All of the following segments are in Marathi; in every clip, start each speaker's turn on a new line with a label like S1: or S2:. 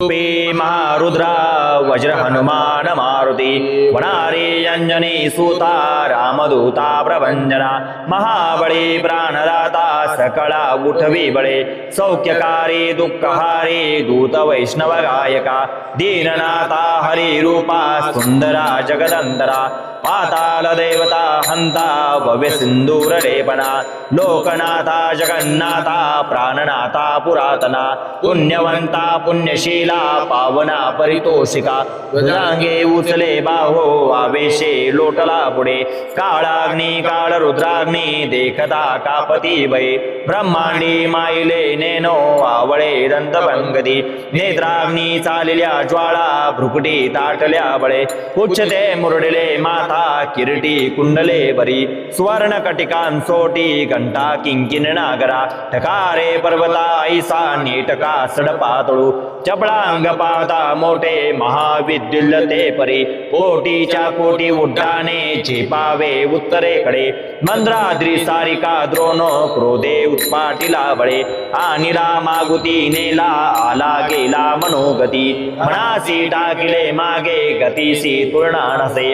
S1: रूपे महारुद्रा वज्र हनुमान मारुती वनारे अंजनी सुता रामदूता प्रभंजना महाबळे प्राणदाता सकळा उठवी बळे सौख्यकारी दुःखहारी दूत वैष्णव गायका दीननाथा हरिरूपा सुंदरा जगदंतरा पाताल देवता हंता भव्य सिंदूर लेपना लोकनाथा जगन्नाथा प्राणनाथा पुरातना पुण्यवंता पुण्यशीला पावना परितोषिका रुद्रांगे उचले बाहो आवेशे लोटला पुढे काळाग्नी काळ रुद्राग्नी देखता कापती वै ब्रह्मांडी माईले नेनो आवळे दंतपंगती नेत्राग्नी चालल्या ज्वाळा भ्रुकुटी ताटल्या बळे उच्चते मुरडले माता किरीटी कुंडले बरी सुवर्ण कटिकांसोटी घंटा किंकिन नागरा ठकारे पर्वता ऐसा नीटका सडपातळू चपळांग पावता मोठे महाविद्युल्लते परी कोटीच्या कोटी उड्डाणे झेपावे उत्तरेकडे मंद्राद्री सारिका द्रोण क्रोधे उत्पाटिला बळे आणिला मागुती नेला आला गेला मनोगती म्हणासी टाकिले मागे गतीसी तुलना नसे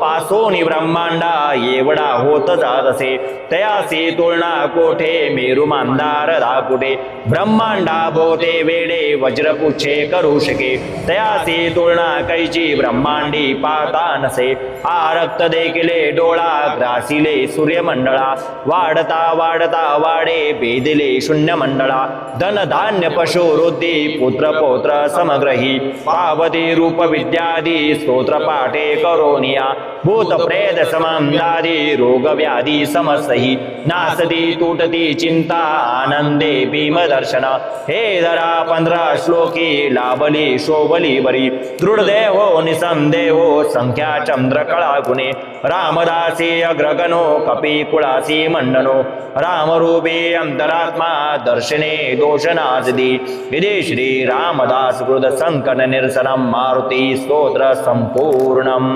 S1: पासोनी ब्रह्मांडा एवढा होत जात असे तयासी तुलना कोठे? मेरू मांदार दाकुटे ब्रह्मांडा भोवते वेडे वज्रपुच्छे करू शके. तयासी तुलना कैची ब्रह्मांडी पाता नसे आरक्त देखिले डोळा ग्रासिले सूर्यमंडळा. वाढता वाढता वाडे बेदिले शून्य मंडळा धन धान्य पशु रुद्धी पुत्र पौत्र समग्रही. पावती रूप विद्यादी स्तोत्र पाठे करोनिया. भूत प्रेत समंदादी रोग व्याधी समस्तही नासती तुटती चिंता आनंदे भीम दर्शन हे धरा पंधरा श्लोकी लाभली शोभली बरी दृढदेहो निसंदेहो संख्या चंद्र कळा गुणे रामदासी अग्रगणो कपी कुळासी मंडनो रामरूपी अंतरात्मा दर्शने दोषनाजदी इति श्री रामदास कृत संकट निरसनम मारुती स्तोत्र संपूर्णम